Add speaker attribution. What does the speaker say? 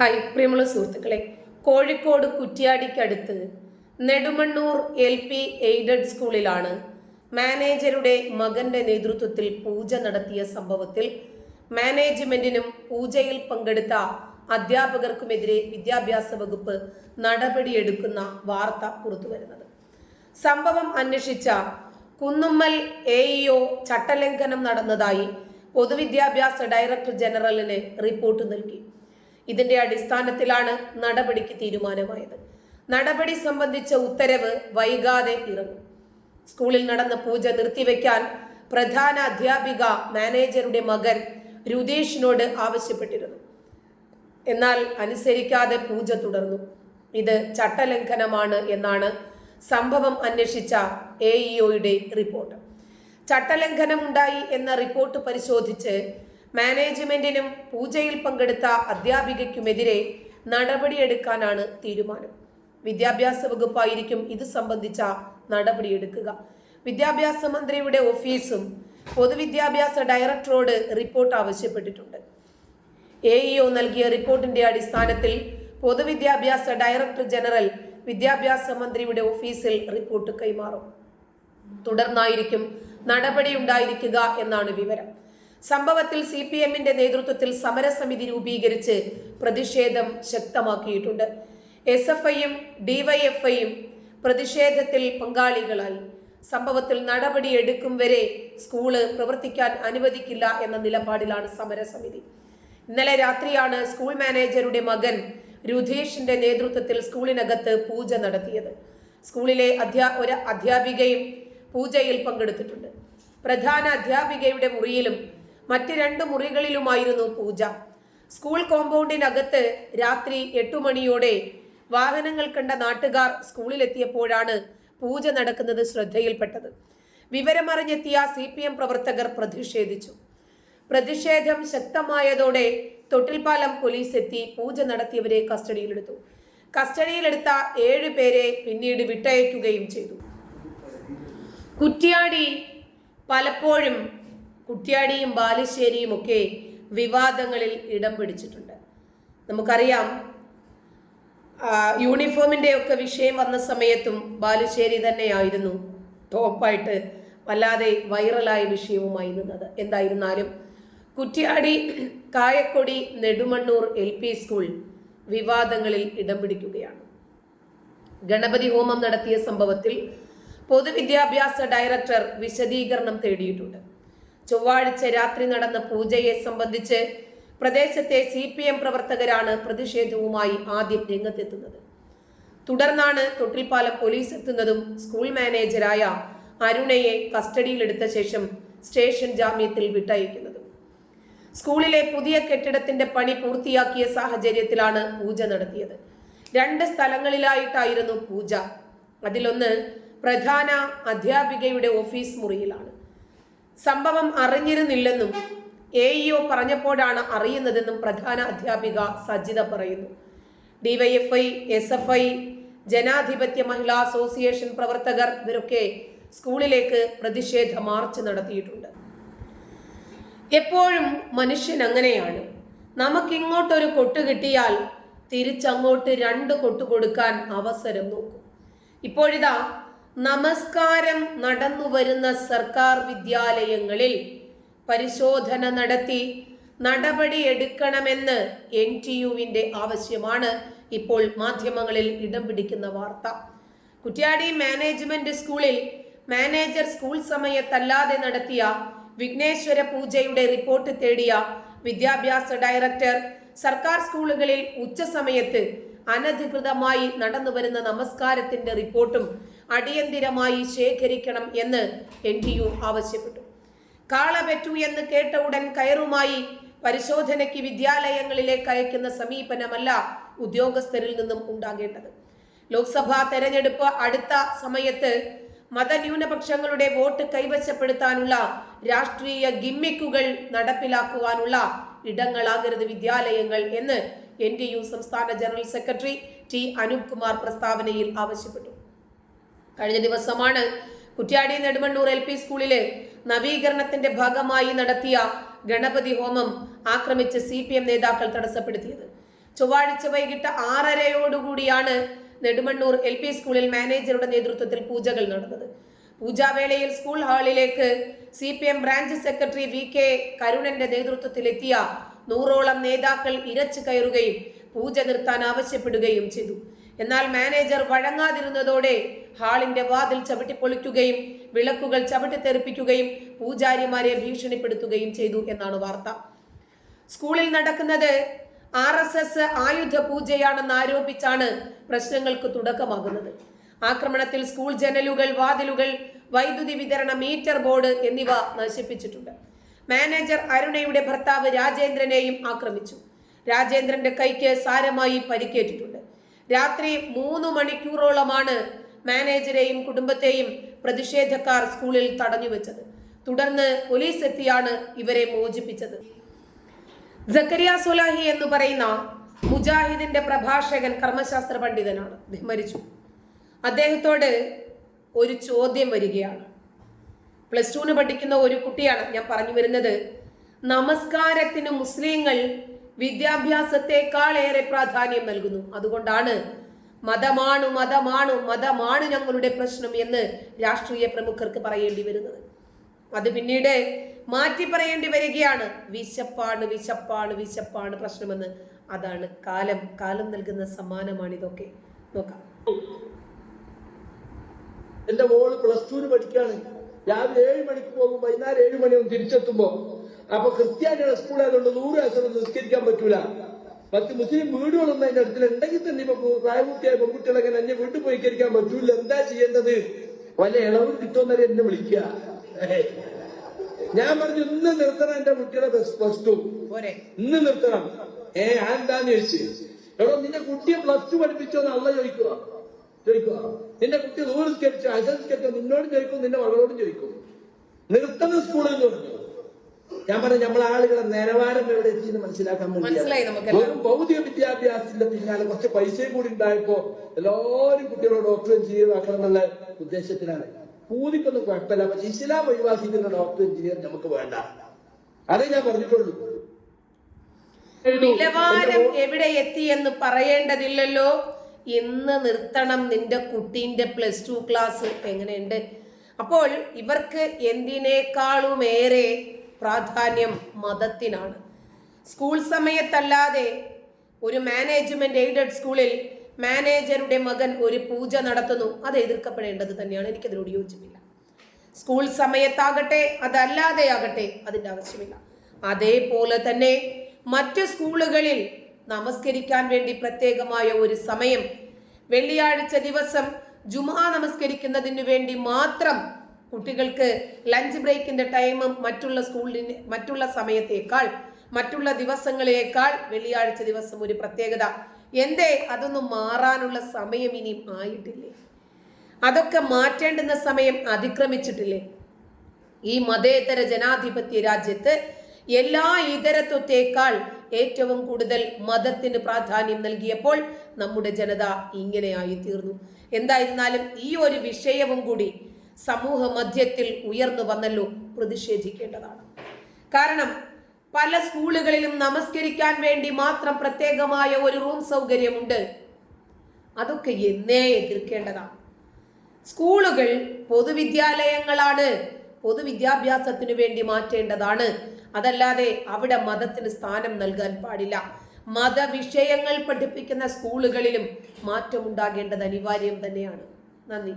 Speaker 1: Hi പ്രിയമുള്ള സുഹൃത്തുക്കളെ. കോഴിക്കോട് കുറ്റ്യാടിക്കടുത്ത് നെടുമണ്ണൂർ എൽ പി എയ്ഡഡ് സ്കൂളിലാണ് മാനേജരുടെ മകന്റെ നേതൃത്വത്തിൽ പൂജ നടത്തിയ സംഭവത്തിൽ മാനേജ്മെന്റിനും പൂജയിൽ പങ്കെടുത്ത അധ്യാപകർക്കുമെതിരെ വിദ്യാഭ്യാസ വകുപ്പ് നടപടിയെടുക്കുന്ന വാർത്ത പുറത്തുവരുന്നത്. സംഭവം അന്വേഷിച്ച കുന്നുമ്മൽ എ ഇഒ ചട്ടലംഘനം നടന്നതായി പൊതുവിദ്യാഭ്യാസ ഡയറക്ടർ ജനറലിന് റിപ്പോർട്ട് നൽകി. ഇതിന്റെ അടിസ്ഥാനത്തിലാണ് നടപടിക്ക് തീരുമാനമായത്. നടപടി സംബന്ധിച്ച ഉത്തരവ് വൈകാതെ ഇറങ്ങും. സ്കൂളിൽ നടന്ന പൂജ നിർത്തിവെക്കാൻ പ്രധാന അധ്യാപിക മാനേജറുടെ മകൻ രുതേഷിനോട് ആവശ്യപ്പെട്ടിരുന്നു. എന്നാൽ അനുസരിക്കാതെ പൂജ തുടർന്നു. ഇത് ചട്ടലംഘനമാണ് എന്നാണ് സംഭവം അന്വേഷിച്ച എ ഇഒയുടെ റിപ്പോർട്ട്. ചട്ടലംഘനം ഉണ്ടായി എന്ന റിപ്പോർട്ട് പരിശോധിച്ച് മാനേജ്മെന്റിനും പൂജയിൽ പങ്കെടുത്ത അധ്യാപികയ്ക്കുമെതിരെ നടപടിയെടുക്കാനാണ് തീരുമാനം. വിദ്യാഭ്യാസ വകുപ്പായിരിക്കും ഇത് സംബന്ധിച്ച നടപടിയെടുക്കുക. വിദ്യാഭ്യാസ മന്ത്രിയുടെ ഓഫീസും പൊതുവിദ്യാഭ്യാസ ഡയറക്ടറോട് റിപ്പോർട്ട് ആവശ്യപ്പെട്ടിട്ടുണ്ട്. എ ഇഒ നൽകിയ റിപ്പോർട്ടിന്റെ അടിസ്ഥാനത്തിൽ പൊതുവിദ്യാഭ്യാസ ഡയറക്ടർ ജനറൽ വിദ്യാഭ്യാസ മന്ത്രിയുടെ ഓഫീസിൽ റിപ്പോർട്ട് കൈമാറും. തുടർന്നായിരിക്കും നടപടി ഉണ്ടായിരിക്കുക എന്നാണ് വിവരം. സംഭവത്തിൽ സി പി എമ്മിന്റെ നേതൃത്വത്തിൽ സമരസമിതി രൂപീകരിച്ച് പ്രതിഷേധം ശക്തമാക്കിയിട്ടുണ്ട്. എസ് എഫ് ഐയും ഡിവൈഎഫ്ഐയും പ്രതിഷേധത്തിൽ പങ്കാളികളായി. സംഭവത്തിൽ നടപടി എടുക്കും വരെ സ്കൂൾ പ്രവർത്തിക്കാൻ അനുവദിക്കില്ല എന്ന നിലപാടിലാണ് സമരസമിതി. ഇന്നലെ രാത്രിയാണ് സ്കൂൾ മാനേജരുടെ മകൻ രുധേഷിന്റെ നേതൃത്വത്തിൽ സ്കൂളിനകത്ത് പൂജ നടത്തിയത്. സ്കൂളിലെ അധ്യാ ഒരു അധ്യാപികയും പൂജയിൽ പങ്കെടുത്തിട്ടുണ്ട്. പ്രധാന അധ്യാപികയുടെ മുറിയിലും മറ്റ് രണ്ട് മുറികളിലുമായിരുന്നു പൂജ. സ്കൂൾ കോമ്പൗണ്ടിനകത്ത് രാത്രി എട്ടു മണിയോടെ വാഹനങ്ങൾ കണ്ട നാട്ടുകാർ സ്കൂളിലെത്തിയപ്പോഴാണ് പൂജ നടക്കുന്നത് ശ്രദ്ധയിൽപ്പെട്ടത്. വിവരമറിഞ്ഞെത്തിയ സി പി എം പ്രവർത്തകർ പ്രതിഷേധിച്ചു. പ്രതിഷേധം ശക്തമായതോടെ തൊട്ടിൽപാലം പോലീസ് എത്തി പൂജ നടത്തിയവരെ കസ്റ്റഡിയിലെടുത്തു. കസ്റ്റഡിയിലെടുത്ത ഏഴ് പേരെ പിന്നീട് വിട്ടയക്കുകയും ചെയ്തു. കുറ്റ്യാടി പലപ്പോഴും കുറ്റ്യാടിയും ബാലുശ്ശേരിയും ഒക്കെ വിവാദങ്ങളിൽ ഇടം പിടിച്ചിട്ടുണ്ട്. നമുക്കറിയാം യൂണിഫോമിന്റെ ഒക്കെ വിഷയം വന്ന സമയത്തും ബാലുശ്ശേരി തന്നെയായിരുന്നു ടോപ്പായിട്ട് വല്ലാതെ വൈറലായ വിഷയവുമായി നിന്നത്. എന്തായിരുന്നാലും Kuttiadi Kayakkodi Nedumannur L P school വിവാദങ്ങളിൽ ഇടം പിടിക്കുകയാണ്. ഗണപതി ഹോമം നടത്തിയ സംഭവത്തിൽ പൊതുവിദ്യാഭ്യാസ ഡയറക്ടർ വിശദീകരണം തേടിയിട്ടുണ്ട്. ചൊവ്വാഴ്ച രാത്രി നടന്ന പൂജയെ സംബന്ധിച്ച് പ്രദേശത്തെ സി പി എം പ്രവർത്തകരാണ് പ്രതിഷേധവുമായി ആദ്യം രംഗത്തെത്തുന്നത്. തുടർന്നാണ് തൊട്ടിൽപ്പാലം പോലീസ് എത്തുന്നതും സ്കൂൾ മാനേജരായ അരുണയെ കസ്റ്റഡിയിലെടുത്ത ശേഷം സ്റ്റേഷൻ ജാമ്യത്തിൽ വിട്ടയക്കുന്നതും. സ്കൂളിലെ പുതിയ കെട്ടിടത്തിന്റെ പണി പൂർത്തിയാക്കിയ സാഹചര്യത്തിലാണ് പൂജ നടത്തിയത്. രണ്ട് സ്ഥലങ്ങളിലായിട്ടായിരുന്നു പൂജ. അതിലൊന്ന് പ്രധാന അധ്യാപികയുടെ ഓഫീസ് മുറിയിലാണ്. സംഭവം അറിഞ്ഞിരുന്നില്ലെന്നും എ ഇഒ പറഞ്ഞപ്പോഴാണ് അറിയുന്നതെന്നും പ്രധാന അധ്യാപിക സജിത പറയുന്നു. ഡിവൈഎഫ്ഐ എസ് എഫ് ഐ ജനാധിപത്യ മഹിളാ അസോസിയേഷൻ പ്രവർത്തകർ ഇവരൊക്കെ സ്കൂളിലേക്ക് പ്രതിഷേധ മാർച്ച് നടത്തിയിട്ടുണ്ട്. എപ്പോഴും മനുഷ്യൻ അങ്ങനെയാണ്. നമുക്കിങ്ങോട്ടൊരു കൊട്ട് കിട്ടിയാൽ തിരിച്ചങ്ങോട്ട് രണ്ട് കൊട്ട് കൊടുക്കാൻ അവസരം നോക്കും. ഇപ്പോഴിതാ നമസ്കാരം നടന്നു വരുന്ന സർക്കാർ വിദ്യാലയങ്ങളിൽ പരിശോധന നടത്തി നടപടി എടുക്കണമെന്ന് എൻ ടി യുവിന്റെ ആവശ്യമാണ് ഇപ്പോൾ മാധ്യമങ്ങളിൽ ഇടം പിടിക്കുന്ന വാർത്ത. കുറ്റ്യാടി മാനേജ്മെന്റ് സ്കൂളിൽ മാനേജർ സ്കൂൾ സമയത്തല്ലാതെ നടത്തിയ വിഘ്നേശ്വര പൂജയുടെ റിപ്പോർട്ട് തേടിയ വിദ്യാഭ്യാസ ഡയറക്ടർ സർക്കാർ സ്കൂളുകളിൽ ഉച്ചസമയത്ത് അനധികൃതമായി നടന്നുവരുന്ന നമസ്കാരത്തിന്റെ റിപ്പോർട്ടും അടിയന്തിരമായി ശേഖരിക്കണം എന്ന് എൻ ടി യു ആവശ്യപ്പെട്ടു. കാളപറ്റു എന്ന് കേട്ട ഉടൻ കയറുമായി പരിശോധനയ്ക്ക് വിദ്യാലയങ്ങളിലേക്ക് അയക്കുന്ന സമീപനമല്ല ഉദ്യോഗസ്ഥരിൽ നിന്നും ഉണ്ടാകേണ്ടത്. ലോക്സഭാ തെരഞ്ഞെടുപ്പ് അടുത്ത സമയത്ത് മതന്യൂനപക്ഷങ്ങളുടെ വോട്ട് കൈവശപ്പെടുത്താനുള്ള രാഷ്ട്രീയ ഗിമ്മിക്കുകൾ നടപ്പിലാക്കുവാനുള്ള ഇടങ്ങളാകരുത് വിദ്യാലയങ്ങൾ എന്ന് എൻ സംസ്ഥാന general secretary T Anoop Kumar പ്രസ്താവനയിൽ ആവശ്യപ്പെട്ടു. കഴിഞ്ഞ ദിവസമാണ് കുറ്റ്യാടി നെടുമണ്ണൂർ എൽ പി സ്കൂളിലെ നവീകരണത്തിന്റെ ഭാഗമായി നടത്തിയ ഗണപതി ഹോമം ആക്രമിച്ച് സി പി എം നേതാക്കൾ തടസ്സപ്പെടുത്തിയത്. ചൊവ്വാഴ്ച വൈകിട്ട് ആറരയോടുകൂടിയാണ് നെടുമണ്ണൂർ എൽ പി സ്കൂളിൽ മാനേജറുടെ നേതൃത്വത്തിൽ പൂജകൾ നടന്നത്. പൂജാവേളയിൽ സ്കൂൾ ഹാളിലേക്ക് C P M branch secretary V K കരുണന്റെ നേതൃത്വത്തിലെത്തിയ നൂറോളം നേതാക്കൾ ഇരച്ചു കയറുകയും പൂജ നിർത്താൻ ആവശ്യപ്പെടുകയും ചെയ്തു. എന്നാൽ മാനേജർ വഴങ്ങാതിരുന്നതോടെ ഹാളിന്റെ വാതിൽ ചവിട്ടിപ്പൊളിക്കുകയും വിളക്കുകൾ ചവിട്ടിത്തെറിപ്പിക്കുകയും പൂജാരിമാരെ ഭീഷണിപ്പെടുത്തുകയും ചെയ്തു എന്നാണ് വാർത്ത. സ്കൂളിൽ നടക്കുന്നത് ആർ എസ് എസ് ആയുധ പൂജയാണെന്ന് ആരോപിച്ചാണ് പ്രശ്നങ്ങൾക്ക് തുടക്കമാകുന്നത്. ആക്രമണത്തിൽ സ്കൂൾ ജനലുകൾ വാതിലുകൾ വൈദ്യുതി വിതരണ മീറ്റർ ബോർഡ് എന്നിവ നശിപ്പിച്ചിട്ടുണ്ട്. മാനേജർ അരുണയുടെ ഭർത്താവ് രാജേന്ദ്രനെയും ആക്രമിച്ചു. രാജേന്ദ്രന്റെ കൈക്ക് സാരമായി പരിക്കേറ്റിട്ടുണ്ട്. രാത്രി മൂന്ന് മണിക്കൂറോളമാണ് മാനേജരെയും കുടുംബത്തെയും പ്രതിഷേധക്കാർ സ്കൂളിൽ തടഞ്ഞു വെച്ചത്. തുടർന്ന് പോലീസ് എത്തിയാണ് ഇവരെ മോചിപ്പിച്ചത്. ജക്കരിയ സുലാഹി എന്ന് പറയുന്ന മുജാഹിദിന്റെ പ്രഭാഷകൻ കർമ്മശാസ്ത്ര പണ്ഡിതനാണ്. മരിച്ചു. അദ്ദേഹത്തോട് ഒരു ചോദ്യം വരികയാണ്. പ്ലസ് ടുവിന് പഠിക്കുന്ന ഒരു കുട്ടിയാണ് ഞാൻ പറഞ്ഞു വരുന്നത്. നമസ്കാരത്തിന് മുസ്ലിങ്ങൾ വിദ്യാഭ്യാസത്തെക്കാൾ ഏറെ പ്രാധാന്യം നൽകുന്നു. അതുകൊണ്ടാണ് മതമാണു മതമാണു മതമാണ് ഞങ്ങളുടെ പ്രശ്നം എന്ന് രാഷ്ട്രീയ പ്രമുഖർക്ക് പറയേണ്ടി വരുന്നത്. അത് പിന്നീട് മാറ്റി പറയേണ്ടി വരികയാണ്. വിശപ്പാണ് വിശപ്പാണ് വിശപ്പാണ് പ്രശ്നമെന്ന്. അതാണ് കാലം. കാലം നൽകുന്ന സമ്മാനമാണ് ഇതൊക്കെ നോക്കാം.
Speaker 2: എന്റെ മോൾ പ്ലസ് ടുവിന് പഠിക്കാണ് രാവിലെ ഏഴ് മണിക്ക് പോകും. വൈകുന്നേരം ഏഴ് മണിയാവും തിരിച്ചെത്തുമ്പോ അപ്പൊ ക്രിസ്ത്യാനികളെ സ്കൂൾ ആയതുകൊണ്ട് നൂറ് വയസ്സൊന്നും നിസ്കരിക്കാൻ പറ്റൂല. പത്ത് മുസ്ലിം വീടുകളൊന്നും അതിന്റെ അടുത്തിൽ ഉണ്ടെങ്കിൽ തന്നെ ഇപ്പൊ പ്രായപൂർത്തിയായ പെൺകുട്ടികളൊക്കെ എന്നെ വീട്ടിൽ പോയി കരിക്കാൻ പറ്റൂല. എന്താ ചെയ്യേണ്ടത്? വല്ല ഇളവും കിട്ടുമെന്നവരെ എന്നെ വിളിക്കുക. ഞാൻ പറഞ്ഞു ഇന്ന് നിർത്തണം എന്റെ കുട്ടിയുടെ പ്ലസ് ടു ഇന്ന് നിർത്തണം. ഏ എന്താന്ന് ചോദിച്ചു? എടോ നിന്റെ കുട്ടിയെ പ്ലസ് ടു പഠിപ്പിച്ചോന്ന് അല്ല ചോദിക്കുക. ചോദിക്കുക. നിന്റെ കുട്ടി നൂറ് സ്കരിച്ചോ അസംസ്കരിച്ചോ നിന്നോട് ചോദിക്കും നിന്റെ മകളോടും ചോദിക്കും. നിർത്തുന്ന സ്കൂളിൽ എന്ന് പറഞ്ഞു. ഞാൻ പറഞ്ഞു നമ്മൾ ആളുകളെ നിലവാരം എവിടെ എത്തിയെന്ന് മനസ്സിലാക്കാൻ വേണ്ടി ഭൗതിക വിദ്യാഭ്യാസത്തിന്റെ പിന്നാലെ കുറച്ച് പൈസയും കൂടി ഉണ്ടായപ്പോ എല്ലാവരും കുട്ടികളെ ഡോക്ടർ എഞ്ചിനീയർ ആക്കണം എന്നുള്ള ഉദ്ദേശത്തിലാണ്. പൂതിക്കൊന്നും കുഴപ്പമില്ല. പക്ഷെ ഇസ്ലാം ഒഴിവാക്കിക്കുന്ന ഡോക്ടർ എഞ്ചിനീയർ നമുക്ക് വേണ്ട. അതേ ഞാൻ പറഞ്ഞിട്ടുള്ളൂ.
Speaker 1: നിലവാരം എവിടെ എത്തി എന്ന് പറയേണ്ടതില്ലല്ലോ. ഇന്ന് നിർത്തണം നിന്റെ കുട്ടീന്റെ പ്ലസ് ടു ക്ലാസ് എങ്ങനെയുണ്ട്? അപ്പോൾ ഇവർക്ക് എന്തിനേക്കാളുമേറെ പ്രാധാന്യം മതത്തിനാണ്. സ്കൂൾ സമയത്തല്ലാതെ ഒരു മാനേജ്മെന്റ് എയ്ഡഡ് സ്കൂളിൽ മാനേജറുടെ മകൻ ഒരു പൂജ നടത്തുന്നു അത് എതിർക്കപ്പെടേണ്ടത് തന്നെയാണ്. എനിക്കതിനോട് യോജിപ്പില്ല. സ്കൂൾ സമയത്താകട്ടെ അതല്ലാതെ ആകട്ടെ അതിന്റെ ആവശ്യമില്ല. അതേപോലെ തന്നെ മറ്റ് സ്കൂളുകളിൽ നമസ്കരിക്കാൻ വേണ്ടി പ്രത്യേകമായ ഒരു സമയം വെള്ളിയാഴ്ച ദിവസം ജുമാ നമസ്കരിക്കുന്നതിന് വേണ്ടി മാത്രം കുട്ടികൾക്ക് ലഞ്ച് ബ്രേക്കിന്റെ ടൈമും മറ്റുള്ള സ്കൂളിന് മറ്റുള്ള സമയത്തേക്കാൾ മറ്റുള്ള ദിവസങ്ങളേക്കാൾ വെള്ളിയാഴ്ച ദിവസം ഒരു പ്രത്യേകത. എന്തേ? അതൊന്നും മാറാനുള്ള സമയം ഇനിയും ആയിട്ടില്ലേ? അതൊക്കെ മാറ്റേണ്ടുന്ന സമയം അതിക്രമിച്ചിട്ടില്ലേ? ഈ മതേതര ജനാധിപത്യ രാജ്യത്ത് എല്ലാ ഇതരത്വത്തേക്കാൾ ഏറ്റവും കൂടുതൽ മതത്തിന് പ്രാധാന്യം നൽകിയപ്പോൾ നമ്മുടെ ജനത ഇങ്ങനെയായി തീർന്നു എന്തായിരുന്നാലും ഈ ഒരു വിഷയവും കൂടി സമൂഹ മധ്യത്തിൽ ഉയർന്നു വന്നല്ലോ പ്രതിഷേധിക്കേണ്ടതാണ്. കാരണം പല സ്കൂളുകളിലും നമസ്കരിക്കാൻ വേണ്ടി മാത്രം പ്രത്യേകമായ ഒരു റൂം സൗകര്യമുണ്ട്. അതൊക്കെ എന്നേ എതിർക്കേണ്ടതാണ്. സ്കൂളുകൾ പൊതുവിദ്യാലയങ്ങളാണ് പൊതുവിദ്യാഭ്യാസത്തിനു വേണ്ടി മാറ്റേണ്ടതാണ്. അതല്ലാതെ അവിടെ മതത്തിന് സ്ഥാനം നൽകാൻ പാടില്ല. മതവിഷയങ്ങൾ പഠിപ്പിക്കുന്ന സ്കൂളുകളിലും മാറ്റമുണ്ടാകേണ്ടത് അനിവാര്യം തന്നെയാണ്. നന്ദി.